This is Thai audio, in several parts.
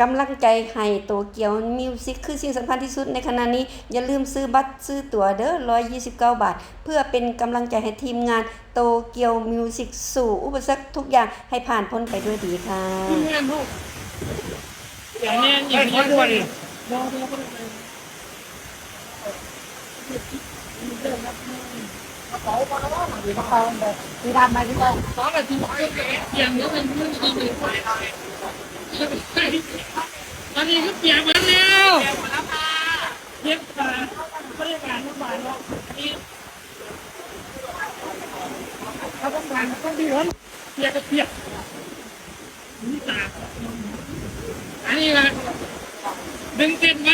กำลังใจให้โตเกียวมิวสิกคือสิ่งสำคัญที่สุดในขณะนี้ อย่าลืมซื้อบัตรซื้อตั๋วเด้อ129 บาท เพื่อเป็นกำลังใจให้ทีมงานโตเกียวมิวสิกสู่อุปสรรคทุกอย่างให้ผ่านพ้นไปด้วยดีค่ะงานลูกอย่างนี้อย่างนี้ด้วยดิรอรอก็ได้ สีดำไปที่กองสองนาทีเปลี่ยนเดี๋ยวเป็นเรื่องจริงเลยตอนนี้ก็เปลี่ยนมาแล้วเยนมาเลี่ยนมาไม่ได้การไม่มาแล้วนี่เขาต้องการต้องดีวันเปียนก็เปียนนี่ตาอันนี้นะดึงเต้นไป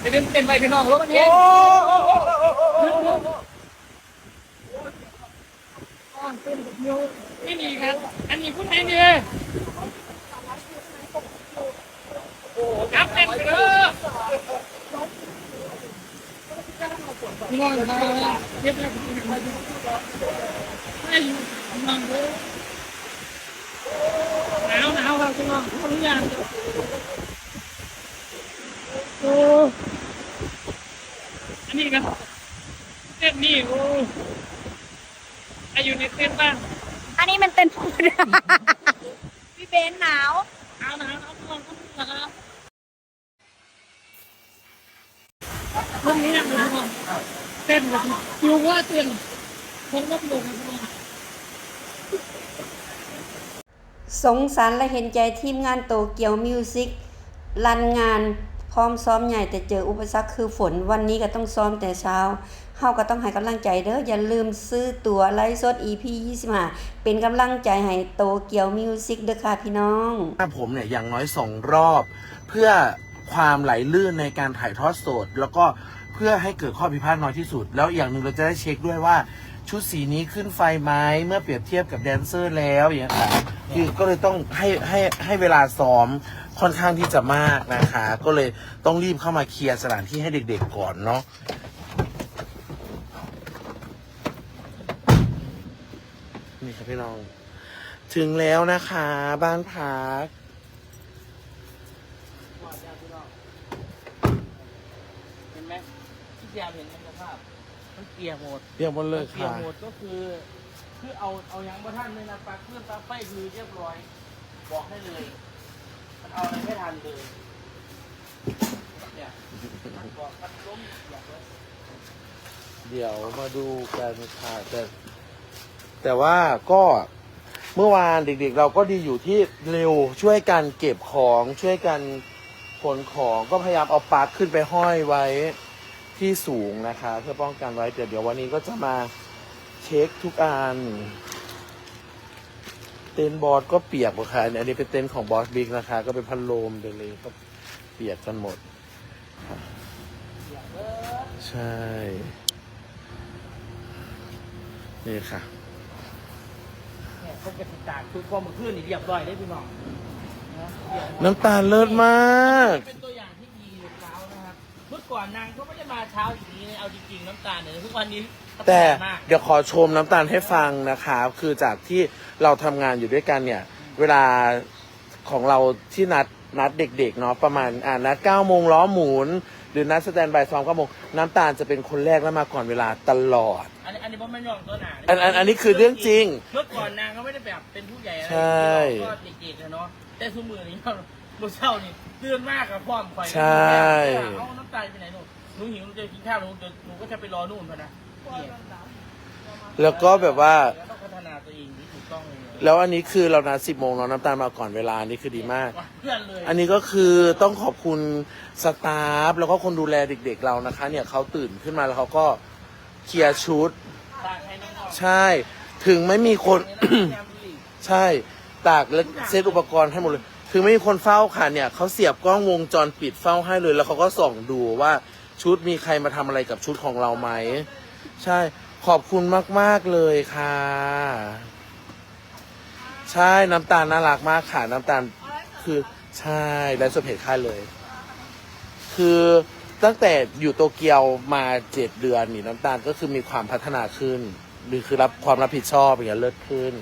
ไปดึงเต้นไปพี่น้องรถมันเอง ไม่มีครับ อันนี้คุณไหนเนี่ยโอ้ครับเต้นเลยพี่น้องครับเรียบร้อยให้อยู่น้องเลยหนาวหนาวครับคุณน้องขออนุญาตโอ้อันนี้ครับเต้นนี่โอ้ อายุในเต้นบ้างอันนี้มันเป็นพูด พี่เบนหนาวหนาวหนาวหนาวคุณน้องคุณนะครับพรุ่งนี้นะคุณน้องเต้นแบบลุงว่าเต้นผมก็ลุงนะคุณน้องสงสารและเห็นใจทีมงานโตเกียวมิวสิกรันงาน พร้อมซ้อมใหญ่แต่เจออุปสรรคคือฝนวันนี้ก็ต้องซ้อมแต่เช้าเฮาก็ต้องให้กำลังใจเด้ออย่าลืมซื้อตั๋วไลฟ์สด EP 25เป็นกำลังใจให้โตเกียวมิวสิกเด้อค่ะพี่น้องหน้าผมเนี่ยอย่างน้อยสองรอบ เพื่อความไหลลื่นในการถ่ายทอดสด แล้วก็เพื่อให้เกิดข้อผิพาดน้อยที่สุด แล้วอย่างหนึ่งเราจะได้เช็คด้วยว่า ชุดสีนี้ขึ้นไฟไหมเมื่อเปรียบเทียบกับแดนเซอร์แล้วอย่างเงี้ยค่ะคือก็เลยต้องให้ให้ให้เวลาซ้อมค่อนข้างที่จะมากนะคะ ก็เลยต้องรีบเข้ามาเคลียร์สถานที่ให้เด็กๆก่อนเนาะนี่ครับพี่น้อง ถึงแล้วนะคะ บ้านพักเห็นไหมที่ยามเห็นสภาพ มันเกียร์โหมดเรียกหมดเลยเกียค่ะร์โหมดก็คือ คือเอาเอายังบ่ท่านเลยนะปลั๊กเครื่องปลั๊กไฟคือเรียบร้อย บอกให้เลย มันเอาอะไรไม่ทันเลยเนี่ยมันบอกมันล้มอย่างเลยเดี๋ยวมาดูกันค่ะแต่แต่ว่าก็เมื่อวานเด็กๆ เราก็ดีอยู่ที่เร็วช่วยกันเก็บของช่วยกันขนของก็พยายามเอาปลั๊กขึ้นไปห้อยไว้ ที่สูงนะคะ เพื่อป้องกันไว้แต่เดี๋ยววันนี้ก็จะมาเช็คทุกอัน เต็นท์บอสก็เปียกหมดค่ะอันนี้เป็นเต็นท์ของบอสบิ๊กนะคะ ก็เป็นพัดลมไปเลยก็เปียกกันหมด ใช่ นี่ค่ะเนี่ยเขาจะติดตามคือความมือขึ้นนี่เรียบร้อยได้พี่น้องนะเรียบร้อยน้ำตาลเลิศมาก เป็นตัว อก่อนนางก็ไม่ได้มาเช้าอย่างนี้เลยเอาจริงๆน้ำตาลเนี่ยทุกวันนี้แต่มาก เดี๋ยวขอชมน้ำตาลให้ฟังนะคะ คือจากที่เราทำงานอยู่ด้วยกันเนี่ย เวลาของเราที่นัดนัดเด็กๆเนาะประมาณอ่านัดเก้าโมงล้อหมุน หรือนัดสแตนบายซ้อมเก้าโมงน้ำตาลจะเป็นคนแรกและมาก่อนเวลาตลอด อันนี้อันนี้ผมไม่ยอมตัวหนาอันอันอันนี้คือเรื่องจริงเมื่อก่อนนางก็ไม่ได้แบบเป็นผู้ใหญ่อะไรใช่ ก็เด็กๆอะเนาะแต่ทุกมือนี้ เราเช้านี่เตือนมากกับความคอยใช่ เอาน้ำตาลไปไหนหนูหนูหิวหนูจะกินข้าวหนูจะหนูก็จะไปรอนู่นพะนะเนี่ยแล้วก็แบบว่า แล้วต้องพัฒนาตัวเองที่ถูกต้องเลยแล้วอันนี้คือเรานัดสิบโมงเนาะน้ำตาลมาก่อนเวลาอันนี้คือดีมากว่ะเพื่อนเลยอันนี้ก็คือต้องขอบคุณสตาฟแล้วก็คนดูแลเด็ก ๆ เรานะคะ เนี่ยเขาตื่นขึ้นมาแล้วเขาก็เคลียร์ชุดตากให้น้องๆใช่ ถึงไม่มีคนแอมลี่ใช่ ตากและเซตอุปกรณ์ให้หมดเลย ถึงไม่มีคนเฝ้าค่ะเนี่ยเขาเสียบกล้องวงจรปิดเฝ้าให้เลย แล้วเขาก็ส่องดูว่าชุดมีใครมาทำอะไรกับชุดของเราไหม ใช่ขอบคุณมาก ๆ เลยค่ะ ใช่น้ำตาลน่ารักมากค่ะ น้ำตาลคือใช่และสมเหตุค่ายเลย คือตั้งแต่อยู่โตเกียวมาเจ็ดเดือนนี่น้ำตาลก็คือมีความพัฒนาขึ้น หรือคือรับความรับผิดชอบอย่างเงี้ยเลิศขึ้น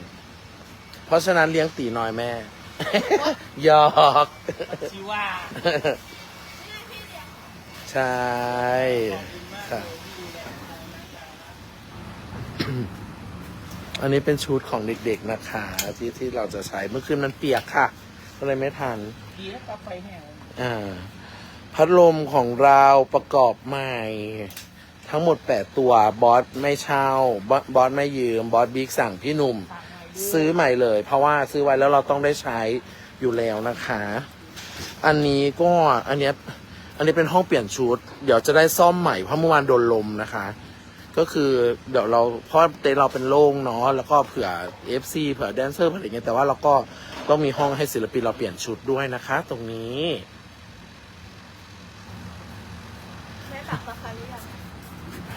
เพราะฉะนั้นเลี้ยงตีน้อยแม่ หยอกชิว่าใช่ค่ะอันนี้เป็นชุดของเด็กๆนะคะ ที่ที่เราจะใช้เมื่อคืนมันเปียกค่ะ ก็เลยไม่ทันดีแล้วกลับไปแห้งอ่าพัดลมของเราประกอบใหม่ ทั้งหมด8ตัวบอสไม่เช่าบอสบอสไม่ยืม บอสบิ๊กสั่งพี่หนุ่ม ซื้อใหม่เลย เพราะว่าซื้อไว้แล้วเราต้องได้ใช้อยู่แล้วนะคะ อันนี้ก็อันเนี้ยอันนี้เป็นห้องเปลี่ยนชุด เดี๋ยวจะได้ซ่อมใหม่เพราะเมื่อวานโดนลมนะคะ ก็คือเดี๋ยวเราเพราะเต็นท์เราเป็นโล่งเนาะแล้วก็เผื่อ FC เผื่อแดนเซอร์เผื่ออะไรเงี้ยแต่ว่าเราก็ต้องมีห้องให้ศิลปินเราเปลี่ยนชุดด้วยนะคะ ตรงนี้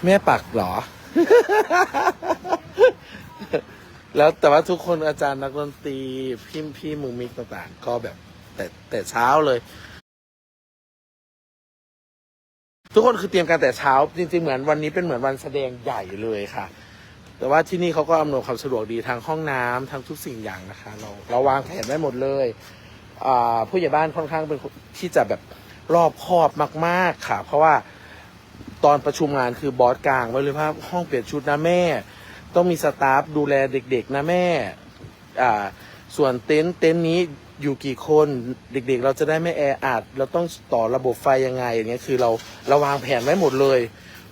แม่ปักเหรอ แล้วแต่ว่าทุกคนอาจารย์นักดนตรีพี่พี่มุงมิกต่างๆ ก็แบบ แต่แต่เช้าเลย ทุกคนคือเตรียมการแต่เช้า จริงๆเหมือนวันนี้เป็นเหมือนวันแสดงใหญ่เลยค่ะ แต่ว่าที่นี่เขาก็อำนวยความสะดวกดีทางห้องน้ำทั้งทุกสิ่งอย่างนะคะ เราเราวางแผนไว้หมดเลยผู้ใหญ่บ้านค่อนข้างเป็นคนที่จะแบบรอบคอบมาก ๆ ค่ะ เพราะว่าตอนประชุมงานคือบอสกลางไว้เลยว่าห้องเปลี่ยนชุดนะแม่ ต้องมีสตาฟดูแลเด็กๆนะแม่ อ่า ส่วนเต็นท์เต็นท์นี้อยู่กี่คนเด็กๆ เราจะได้ไม่แออัดเราต้องต่อระบบไฟยังไงอย่างเงี้ยคือเราเราวางแผนไว้หมดเลย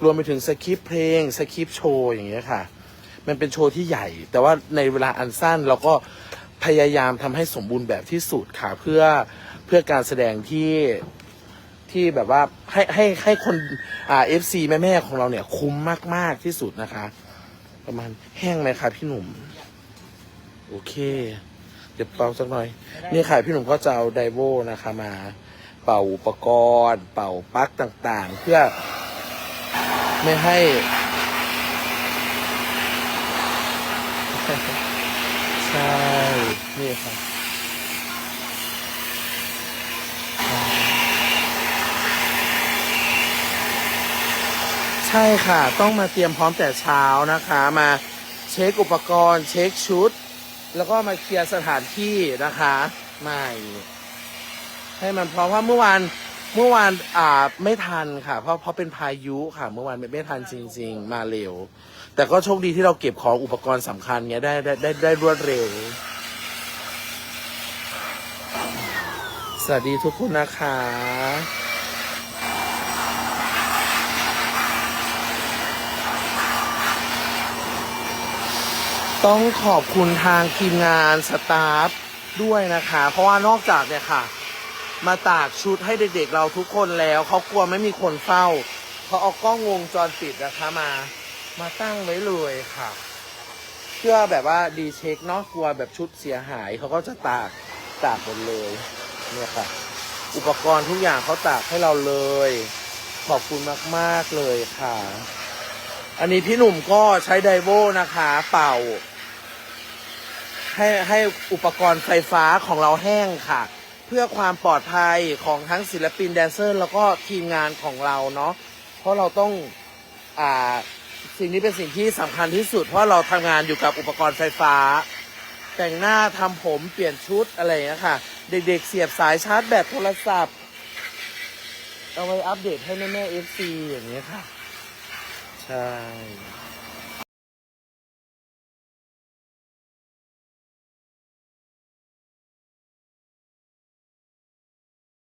รวมไปถึงสคริปต์เพลงสคริปต์โชว์อย่างเงี้ยค่ะ มันเป็นโชว์ที่ใหญ่ แต่ว่าในเวลาอันสั้นเราก็พยายามทำให้สมบูรณ์แบบที่สุดค่ะเพื่อเพื่อการแสดงที่ที่แบบว่าให้ให้ให้คนอ่าเอฟซีแม่แม่ๆของเราเนี่ยคุ้มมาก ๆที่สุดนะคะ ประมาณแห้งไหมคะพี่หนุ่ม โอเค เดี๋ยวเป่าสักหน่อย นี่ค่ะพี่หนุ่มก็จะเอาไดโวนะคะมา เป่าอุปกรณ์ เป่าปลั๊กต่างๆ เพื่อไม่ให้ ใช่ นี่ครับ ใช่ค่ะ ต้องมาเตรียมพร้อมแต่เช้านะคะ มาเช็คอุปกรณ์ เช็คชุด แล้วก็มาเคลียร์สถานที่นะคะใหม่ให้มันเพราะว่าเมื่อวานเมื่อวานอ่าไม่ทันค่ะ เพราะเพราะเป็นพายุค่ะ เมื่อวานไม่ไม่ทันจริง ๆ มาเร็ว แต่ก็โชคดีที่เราเก็บของอุปกรณ์สำคัญเงี้ยได้ได้ได้ได้รวดเร็ว สวัสดีทุกคนนะคะ ต้องขอบคุณทางทีมงานสตาฟด้วยนะคะ เพราะว่านอกจากเนี่ยค่ะ มาตากชุดให้เด็กๆเราทุกคนแล้วเขากลัวไม่มีคนเฝ้าเขาเอากล้องวงจรปิดนะคะมา มาตั้งไว้เลยค่ะ เพื่อแบบว่าดีเช็คเนาะกลัวแบบชุดเสียหายเขาก็จะตากตากหมดเลยเนี่ยค่ะ อุปกรณ์ทุกอย่างเขาตากให้เราเลย ขอบคุณมากๆเลยค่ะ อันนี้พี่หนุ่มก็ใช้ไดโวนะคะ เป่า ให้ให้อุปกรณ์ไฟฟ้าของเราแห้งค่ะ เพื่อความปลอดภัยของทั้งศิลปินแดนเซอร์ แล้วก็ทีมงานของเราเนาะเพราะเราต้องอ่าสิ่งนี้เป็นสิ่งที่สำคัญที่สุด เพราะเราทำงานอยู่กับอุปกรณ์ไฟฟ้า แต่งหน้าทำผมเปลี่ยนชุดอะไรอย่างเงี้ยค่ะ เด็กๆเสียบสายชาร์จแบตโทรศัพท์ เอาไว้อัปเดตให้แม่แม่เอฟซีอย่างเงี้ยค่ะ ใช่